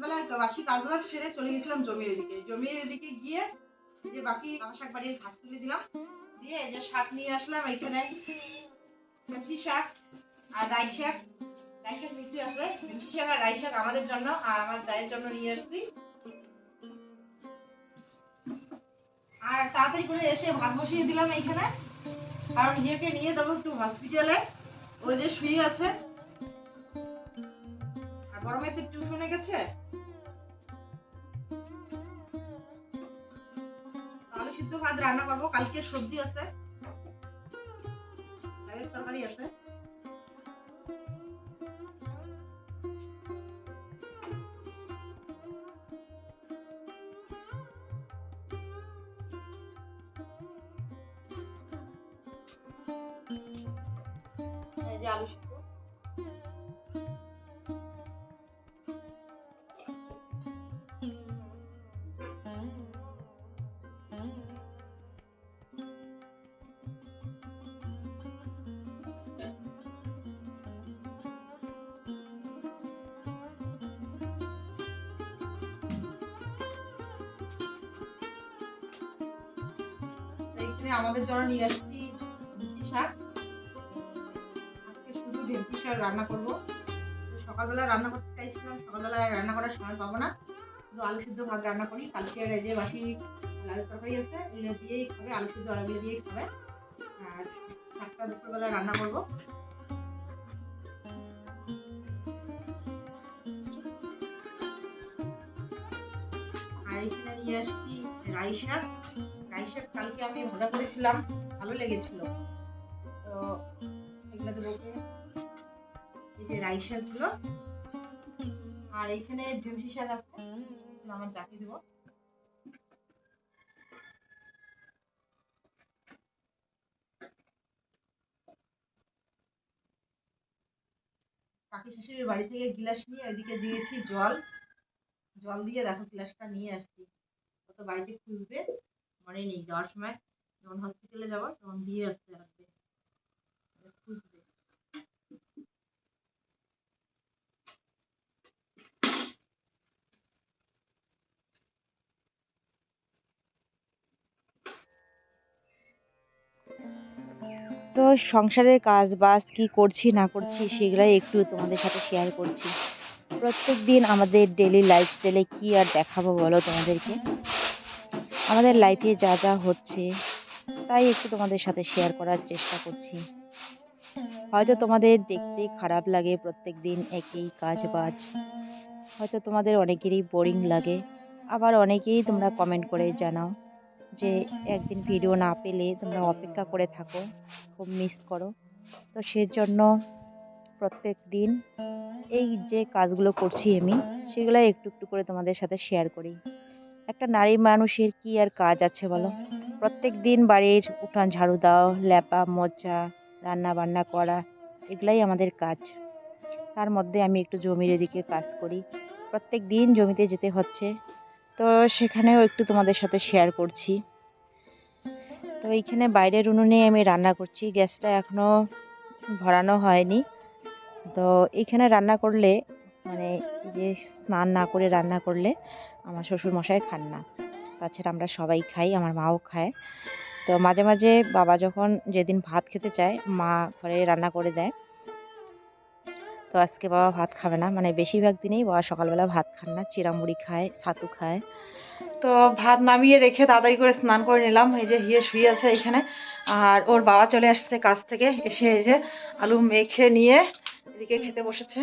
সকালবেলায় বাসি কাজ বাজ সেরে চলে গেছিলাম জমির এদিকে জমির এদিকে গিয়ে যে বাকি শাক বাড়ির ঘাস তুলে দিলাম। দিয়ে যে শাক নিয়ে আসলাম এখানে। মেথি শাক আর রাই শাক। রাই শাক মিষ্টি আছে মেথি শাক আর রাই শাক আমাদের জন্য আর আমার চায়ের জন্য নিয়ে আসছি। আর তাড়াতাড়ি করে এসে ভাত বসিয়ে দিলাম এইখানে কারণ নিজেকে নিয়ে যাব একটু হসপিটালে ওই যে শুয়ে আছে। আর বড় মেয়েদের টিউশনে গেছে। সিদ্ধ ভাত রান্না করব। কালকে সবজি আছে। তরকারি আছে। আলু এইখানে আমাদের জন্য নিয়ে আসছি মিষ্টি শাক। আজকে শুধু ঢেমকি শাক রান্না করব। সকালবেলা রান্না করতে চাইছিলাম, সকালবেলা রান্না করার সময় পাবো না। শুধু আলু সিদ্ধ ভাত রান্না করি। কালকে এই যে বাসি লাল তরকারি আছে, এগুলো দিয়েই খাবে, আলু সিদ্ধ আলুগুলো দিয়েই খাবে। আর শাকটা দুপুরবেলা রান্না করব। আর এখানে নিয়ে আসছি রাই শাক। শাক কালকে আমি ভাজা করেছিলাম ভালো লেগেছিল। তো এগুলো দেবো এই যে রাই শাকগুলো। আর এইখানে ঢেমসি শাক আছে আমার জাতি দেবো। কাকি শাশুড়ির বাড়ি থেকে গিলাস নিয়ে ওইদিকে দিয়েছি জল। জল দিয়ে দেখো গ্লাসটা নিয়ে আসছি। ও তো বাড়িতে খুঁজবে। মনে নেই। যাওয়ার সময় যখন হসপিটালে যাব, তখন দিয়ে আসতে খুঁজবে। তো সংসারের কাজ বাজ কি করছি, না করছি, সেগুলাই একটু তোমাদের সাথে শেয়ার করছি। প্রত্যেক দিন আমাদের ডেলি লাইফস্টাইলে কি আর দেখাবো বলো তোমাদেরকে? আমাদের লাইফে যা যা হচ্ছে, তাই একটু তোমাদের সাথে শেয়ার করার চেষ্টা করছি। হয়তো তোমাদের দেখতে খারাপ লাগে প্রত্যেক দিন একই কাজ বাজ। হয়তো তোমাদের অনেকেরই বোরিং লাগে। আবার অনেকেই তোমরা কমেন্ট করে জানাও যে, একদিন ভিডিও না পেলে তোমরা অপেক্ষা করে থাকো, খুব মিস করো। তো সেজন্য প্রত্যেক দিন এই যে কাজগুলো করছি আমি সেগুলো একটু একটু করে তোমাদের সাথে শেয়ার করি। একটা নারী মানুষের কি আর কাজ আছে বলো? প্রত্যেক দিন বাড়ির উঠান ঝাড়ু দাও, ল্যাপা মোচা রান্না বান্না করা, এগুলাই আমাদের কাজ। তার মধ্যে আমি একটু জমির এদিকে কাজ করি। প্রত্যেক দিন জমিতে যেতে হচ্ছে। তো সেখানেও একটু তোমাদের সাথে শেয়ার করছি। তো এইখানে বাইরের উনুনে আমি রান্না করছি। গ্যাসটা এখনও ভরানো হয়নি। তো এইখানে রান্না করলে মানে যে স্নান না করে রান্না করলে আমার শ্বশুর মশাই খান না। তাছাড়া আমরা সবাই খাই, আমার মাও খায়। তো মাঝে মাঝে বাবা যখন যেদিন ভাত খেতে চায়, মা ঘরে রান্না করে দেয়। তো আজকে বাবা ভাত খাবে না মানে বেশিরভাগ দিনেই বাবা সকালবেলা ভাত খান না চিরামুড়ি খায়, ছাতু খায়। তো ভাত নামিয়ে রেখে তাড়াতাড়ি করে স্নান করে নিলাম, এই যে হিয়ে শুয়ে আছে এখানে। আর ওর বাবা চলে আসছে কাজ থেকে, এসে এই যে আলু মেখে নিয়ে এদিকে খেতে বসেছে।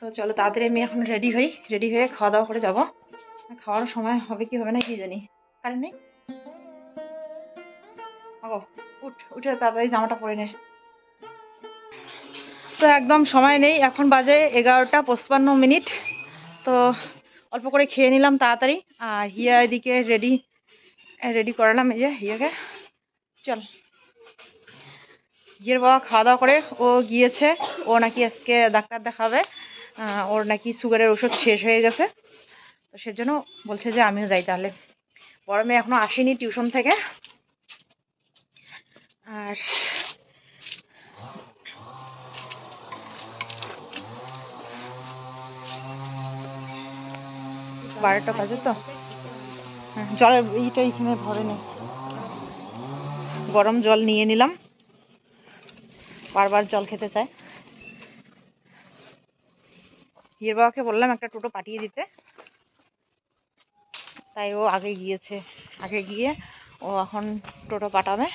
তো চলো তাড়াতাড়ি আমি এখন রেডি হই রেডি হয়ে খাওয়া দাওয়া করে যাব। খাওয়ার সময় হবে কি হবে না কি জানি। কারেন্ট নেই? ও উঠ, উঠে, তাড়াতাড়ি জামাটা পরে নে। তো একদম সময় নেই, এখন বাজে এগারোটা পঁচপান্ন মিনিট। তো অল্প করে খেয়ে নিলাম তাড়াতাড়ি, আর হিয়া এদিকে রেডি রেডি করালাম এই যে হিয়াকে। চল। হিয়ের বাবা খাওয়া দাওয়া করে, ও গিয়েছে, ও নাকি আজকে ডাক্তার দেখাবে। ওর নাকি সুগারের ওষুধ শেষ হয়ে গেছে। তো সেজন্য বলছে যে আমিও যাই তাহলে। বড় মেয়ে এখনও আসেনি টিউশন থেকে। আর বারোটা বাজে তো। হ্যাঁ জলের এইটা এখানে ভরে নিচ্ছি গরম জল নিয়ে নিলাম। বারবার জল খেতে চায়। হির বাবাকে বললাম একটা টোটো পাঠিয়ে দিতে। তাই ও আগে গিয়েছে। আগে গিয়ে ও এখন টোটো পাঠাবে।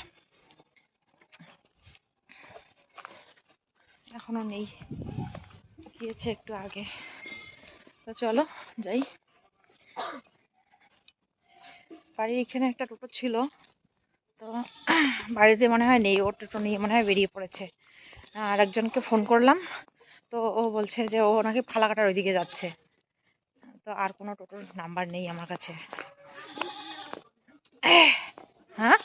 এখনও নেই। গিয়েছে একটু আগে। তো চলো, যাই। বাড়ির এখানে একটা টোটো ছিল। তো বাড়িতে মনে হয় নেই ও টোটো নিয়ে মনে হয় বেরিয়ে পড়েছে। আর একজনকে ফোন করলাম। তো ও বলছে যে ও নাকি ফালাকাটার ওইদিকে যাচ্ছে। তো আর কোনো টোটোর নাম্বার নেই আমার কাছে। হ্যাঁ?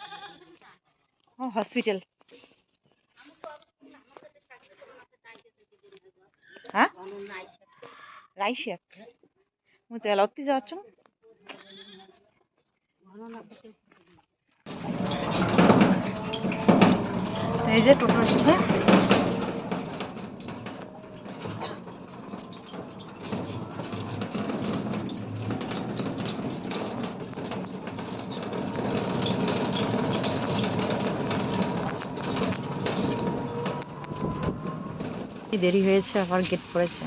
ও হসপিটাল হ্যাঁ? রাইশিয়া তুমি তো এলাওতি যাচ্ছ। এই যে টোটো আসছে কি দেরি হয়েছে, আবার গেট পড়েছে।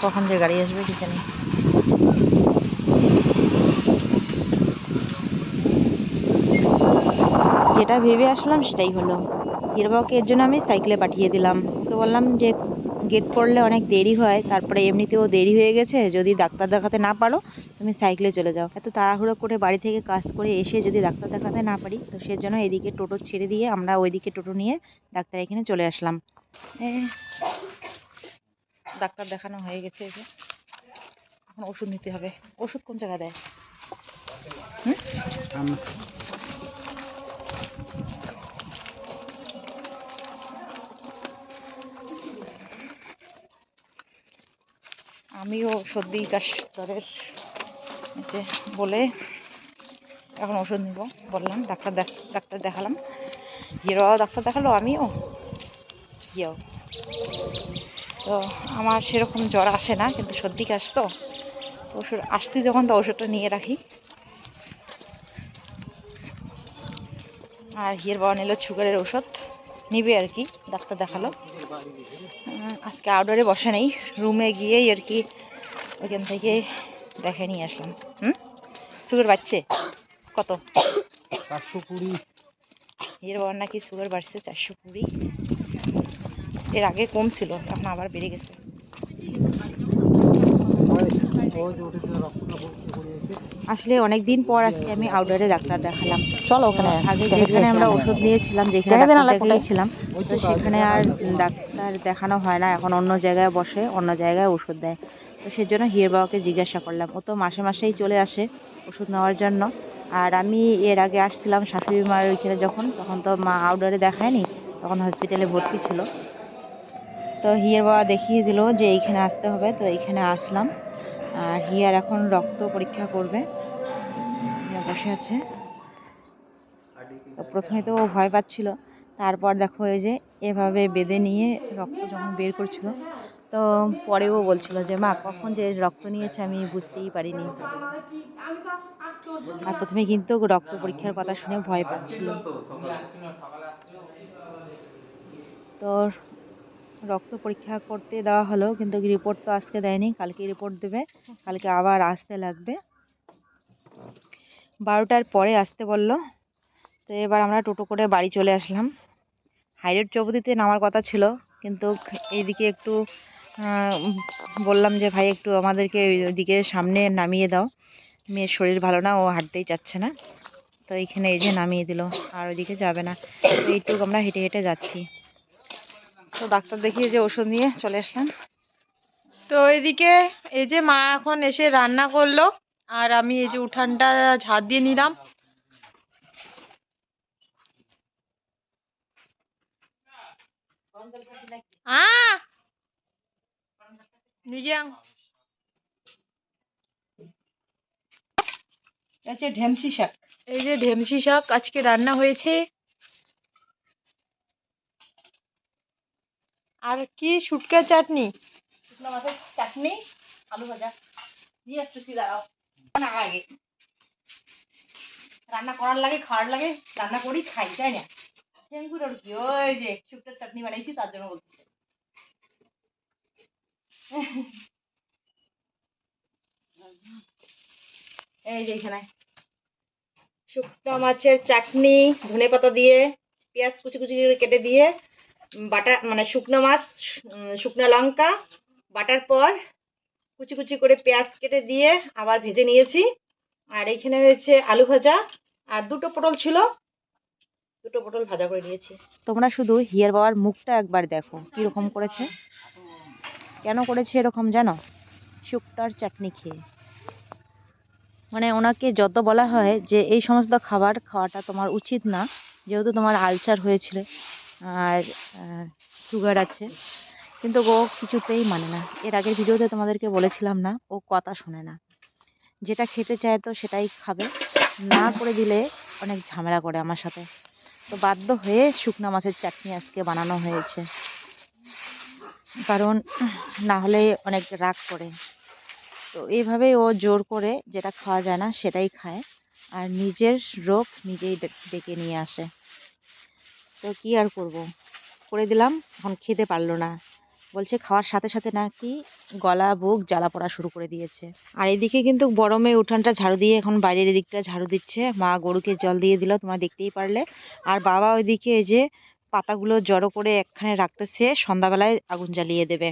কখন যে গাড়ি আসবে কি জানি। যেটা ভেবে আসলাম সেটাই হলো। হিরবাকে এর জন্য আমি সাইকেলে পাঠিয়ে দিলাম। ওকে বললাম যে গেট পড়লে অনেক দেরি হয়, তারপরে এমনিতেও দেরি হয়ে গেছে, যদি ডাক্তার দেখাতে না পারো, তুমি সাইকেলে চলে যাও। এত তাড়াহুড়ো করে বাড়ি থেকে কাজ করে এসে যদি ডাক্তার দেখাতে না পারি, তো সেজন্য এদিকে টোটো ছেড়ে দিয়ে আমরা ওইদিকে টোটো নিয়ে ডাক্তার এখানে চলে আসলাম। ডাক্তার দেখানো হয়ে গেছে যে। এখন ওষুধ নিতে হবে। ওষুধ কোন জায়গায় দেয়? হুম? আমিও সর্দি কাশ জ্বরের যে বলে এখন ওষুধ নিব বললাম ডাক্তার দেখ ডাক্তার দেখালাম। হিরো ডাক্তার দেখাল আমিও। ইয়েও তো আমার সেরকম জ্বর আসে না কিন্তু সর্দি কাশ তো। ওষুধ আসছি যখন তো ওষুধটা নিয়ে রাখি। আর হিয়ের বাবা নিল সুগারের ওষুধ নিবে আর কি ডাক্তার দেখাল। আজকে আউটডোরে বসে নেই রুমে গিয়েই আর কি ওইখান থেকে দেখে নিয়ে আসলাম। হুম? সুগার বাড়ছে? কত? চারশো কুড়ি। এর বাবার নাকি সুগার বাড়ছে চারশো কুড়ি। এর আগে কম ছিল এখন আবার বেড়ে গেছে। আসলে অনেক দিন পর আজকে আমি আউটডোরে ডাক্তার দেখালাম। চলো ওখানে আগে যেখানে আমরা ওষুধ নিয়েছিলাম যেখানে? তো তো সেখানে আর ডাক্তার দেখানো হয় না এখন অন্য জায়গায় বসে অন্য জায়গায় ওষুধ দেয়। তো সেজন্য হিয়ের বাবাকে জিজ্ঞাসা করলাম ও তো মাসে মাসেই চলে আসে ওষুধ নেওয়ার জন্য। আর আমি এর আগে আসছিলাম শাশুড়ি মার ওইখানে যখন তখন তো মা আউটডোরে দেখায়নি তখন হসপিটালে ভর্তি ছিল। তো হিয়ার বাবা দেখিয়ে দিল যে এইখানে আসতে হবে, তো এইখানে আসলাম। আর হিয়ার এখন রক্ত পরীক্ষা করবে। বসে আছে। তো প্রথমে তো ও ভয় পাচ্ছিল। তারপর দেখো এই যে এভাবে বেঁধে নিয়ে রক্ত যখন বের করছিল, তো পরেও বলছিল যে, মা, কখন যে রক্ত নিয়েছে আমি বুঝতেই পারিনি। আর প্রথমে কিন্তু রক্ত পরীক্ষার কথা শুনে ভয় পাচ্ছিল। তো রক্ত পরীক্ষা করতে দেওয়া হলো, কিন্তু রিপোর্ট তো আজকে দেয়নি কালকে রিপোর্ট দেবে, কালকে আবার আসতে লাগবে। বারোটার পরে আসতে বলল, তো এবার আমরা টোটো করে বাড়ি চলে আসলাম। হাইরোড চৌপতিতে নামার কথা ছিল, কিন্তু এইদিকে একটু বললাম যে, ভাই, একটু আমাদেরকে ওইদিকে সামনে নামিয়ে দাও। মেয়ের শরীর ভালো না, ও হাঁটতেই চাচ্ছে না। তো এইখানে এই যে নামিয়ে দিল, আর ওইদিকে যাবে না। এইটুকু আমরা হেঁটে হেঁটে যাচ্ছি। তো ডাক্তার দেখিয়ে যে ওষুধ নিয়ে চলে আসলাম। তো এদিকে এই যে মা এখন এসে রান্না করল আর আমি এই যে উঠানটা ঝাড় দিয়ে নিলাম। ঢেমসি শাক। এই যে ঢেমসি শাক আজকে রান্না হয়েছে। আর কি শুটকা চাটনি? শুকনো মাছের চাটনি, আলু ভাজা। নিয়ে আসতেছি, দাঁড়াও। আগে। রান্না করার লাগে, খাওয়ার লাগে, রান্না করি, খাই, তাই না? ঠেঙ্গুর কি ওই যে শুক্তোর চাটনি বানাইছি, তার জন্য বলছি। এই যে এখানে। শুকনো মাছের চাটনি, ধনে পাতা দিয়ে, পেঁয়াজ কুচি কুচি করে কেটে দিয়ে বাটা মানে শুকনো মাছ শুকনো লঙ্কা, বাটার পর কুচি কুচি করে পেঁয়াজ কেটে দিয়ে আবার ভেজে নিয়েছি। আর এখানে হয়েছে আলু ভাজা। আর দুটো পটল ছিল, দুটো পটল ভাজা করে নিয়েছি। তোমরা শুধু হিয়ার বাবার মুখটা একবার দেখো, কীরকম করেছে। কেন করেছে এরকম জানো? শুক্তার চাটনি খেয়ে। মানে ওনাকে যত বলা হয় যে এই সমস্ত খাবার খাওয়াটা তোমার উচিত না, যেহেতু তোমার আলসার হয়েছিল। আর সুগার আছে। কিন্তু ও কিছুতেই মানে না। এর আগের ভিডিওতে তোমাদেরকে বলেছিলাম না, ও কথা শোনে না। যেটা খেতে চায় তো সেটাই খাবে। না করে দিলে অনেক ঝামেলা করে আমার সাথে। তো বাধ্য হয়ে শুকনো মাছের চাটনি আজকে বানানো হয়েছে। কারণ না হলে অনেক রাগ করে। তো এইভাবে ও জোর করে যেটা খাওয়া যায় না সেটাই খায়। আর নিজের রোগ নিজেই ডেকে নিয়ে আসে। তো কি আর করব? করে দিলাম, এখন খেতে পারল না। বলছে খাওয়ার সাথে সাথে নাকি গলা, বুক জ্বালা পড়া শুরু করে দিয়েছে। আর এদিকে কিন্তু মেয়ে উঠানটা ঝাড়ু দিয়ে এখন বাইরের দিকটা ঝাড়ু দিচ্ছে। মা গরুকে জল দিয়ে দিল তোমরা দেখতেই পারলে। আর বাবা ওইদিকে এই যে পাতাগুলো জড়ো করে একখানে রাখতেছে, সন্ধ্যাবেলায় আগুন জ্বালিয়ে দেবে।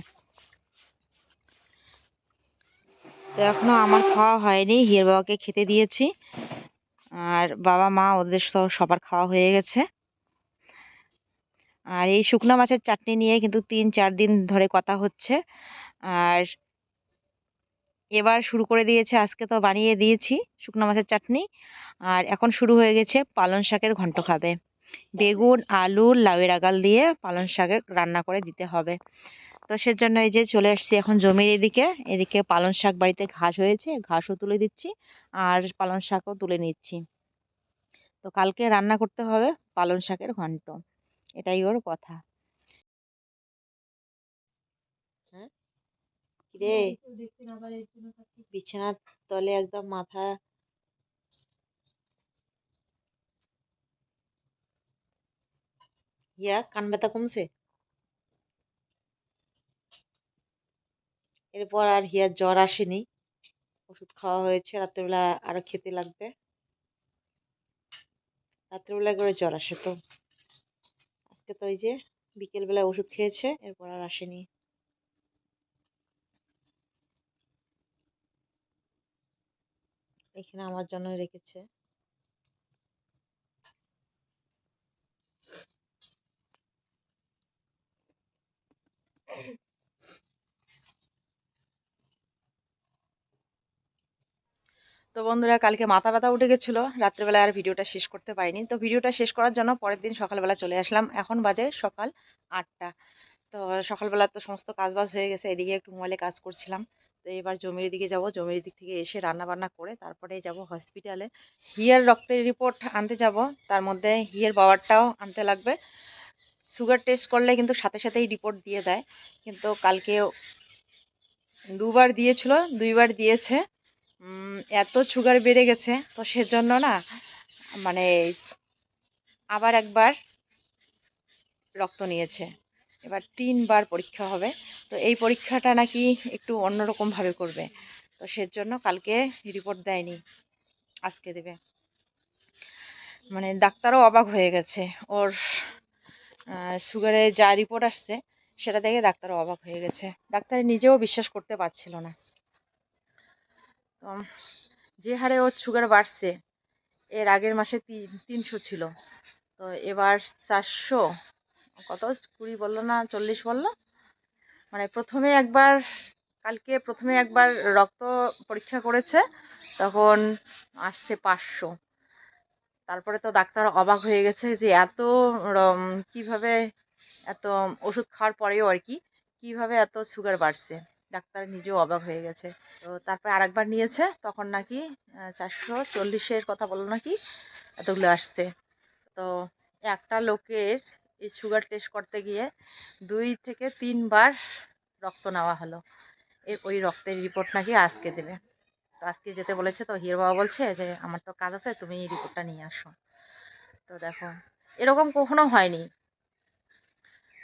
তো এখনও আমার খাওয়া হয়নি, হিয়ের বাবাকে খেতে দিয়েছি। আর বাবা, মা ওদের সবার খাওয়া হয়ে গেছে। আর এই শুকনো মাছের চাটনি নিয়ে কিন্তু তিন, চার দিন ধরে কথা হচ্ছে। আর এবার শুরু করে দিয়েছে, আজকে তো বানিয়ে দিয়েছি শুকনো মাছের চাটনি। আর এখন শুরু হয়ে গেছে পালং শাকের ঘন্ট খাবে। বেগুন, আলু, লাউয়ের আগাল দিয়ে পালং শাকের রান্না করে দিতে হবে। তো সেজন্য এই যে চলে আসছি এখন জমির এদিকে। এদিকে পালং শাক বাড়িতে ঘাস হয়েছে, ঘাসও তুলে দিচ্ছি আর পালং শাকও তুলে নিচ্ছি। তো কালকে রান্না করতে হবে পালং শাকের ঘন্ট। এটাই ওর কথা। হ্যাঁ? কিরে? বিছানার তলে একদম মাথা ইয়া কান ব্যথা কমছে? এরপর আর হিয়ার জ্বর আসেনি। ওষুধ খাওয়া হয়েছে রাত্রেবেলা আরও খেতে লাগবে। রাত্রেবেলা করে জ্বর আসে তো। আজকে তো ওই যে বিকেল বেলায় ওষুধ খেয়েছে, এরপর আর আসেনি। এখানে আমার জন্য রেখেছে। তো বন্ধুরা, কালকে মাথা ব্যথা উঠে গেছিল। রাত্রেবেলা আর ভিডিওটা শেষ করতে পারিনি। তো ভিডিওটা শেষ করার জন্য পরের দিন সকালবেলা চলে আসলাম। এখন বাজে সকাল আটটা। তো সকালবেলা তো সমস্ত কাজ বাজ হয়ে গেছে। এদিকে একটু মোবাইলে কাজ করছিলাম। তো এবার জমির দিকে যাব। জমির দিক থেকে এসে রান্না বান্না করে তারপরে যাব হসপিটালে। হিয়ার রক্তের রিপোর্ট আনতে যাব। তার মধ্যে হিয়ার বাবারটাও আনতে লাগবে। সুগার টেস্ট করলে কিন্তু সাথে সাথেই রিপোর্ট দিয়ে দেয়। কিন্তু কালকে দুবার দিয়েছিল, দুইবার দিয়েছে। এত সুগার বেড়ে গেছে, তো সেজন্য না মানে আবার একবার রক্ত নিয়েছে। এবার তিনবার পরীক্ষা হবে, তো এই পরীক্ষাটা নাকি একটু অন্যরকমভাবে করবে। তো সেজন্য কালকে রিপোর্ট দেয়নি, আজকে দেবে। মানে ডাক্তারও অবাক হয়ে গেছে, ওর সুগারে যা রিপোর্ট আসছে, সেটা দেখে ডাক্তারও অবাক হয়ে গেছে। ডাক্তার নিজেও বিশ্বাস করতে পারছিল না। তো যে হারে ওর সুগার বাড়ছে, এর আগের মাসে তিন, তিনশো ছিল। তো এবার চারশো, কত? কুড়ি বলল না, চল্লিশ বলল? মানে প্রথমে একবার, কালকে প্রথমে একবার রক্ত পরীক্ষা করেছে, তখন আসছে পাঁচশো। তারপরে তো ডাক্তার অবাক হয়ে গেছে যে এত কীভাবে এত ওষুধ খাওয়ার পরেও আর কি, কীভাবে এত সুগার বাড়ছে। ডাক্তার নিজেও অবাক হয়ে গেছে। তো তারপরে আরেকবার নিয়েছে, তখন নাকি চারশো চল্লিশের কথা বলল নাকি, এতগুলো আসছে। তো একটা লোকের এই সুগার টেস্ট করতে গিয়ে দুই থেকে তিনবার রক্ত নেওয়া হলো। এর ওই রক্তের রিপোর্ট নাকি আজকে দেবে। তো আজকে যেতে বলেছে, তো হিরো বাবা বলছে যে, আমার তো কাজ আছে, তুমি এই রিপোর্টটা নিয়ে আসো। তো দেখো, এরকম কখনো হয়নি।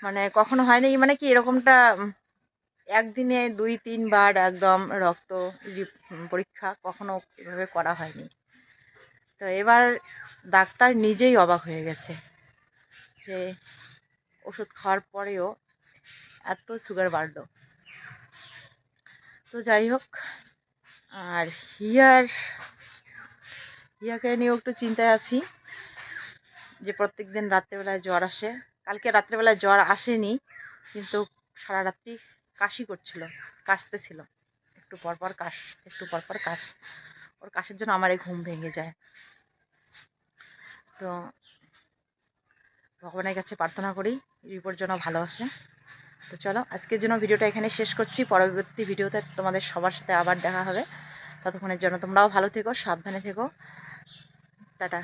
মানে কখনো হয়নি মানে কি এরকমটা একদিনে দুই, তিনবার একদম রক্ত পরীক্ষা কখনো এভাবে করা হয়নি। তো এবার ডাক্তার নিজেই অবাক হয়ে গেছে যে ওষুধ খাওয়ার পরেও এত সুগার বাড়লো। তো যাই হোক, আর হিয়ার, হিয়াকে নিয়েও একটু চিন্তায় আছি যে প্রত্যেক দিন রাত্রেবেলায় জ্বর আসে। কালকে রাত্রেবেলায় জ্বর আসেনি, কিন্তু সারা রাত্রি কাশি করছিল, কাশতেছিল। একটু পরপর কাশ, একটু পরপর কাশ। ওর কাশের জন্য আমার এই ঘুম ভেঙে যায়। তো ভগবানের কাছে প্রার্থনা করি, রিপোর্ট যেন ভালো আসে। তো চলো, আজকের জন্য ভিডিওটা এখানে শেষ করছি। পরবর্তী ভিডিওতে তোমাদের সবার সাথে আবার দেখা হবে। ততক্ষণের জন্য তোমরাও ভালো থেকো, সাবধানে থেকো। টাটা।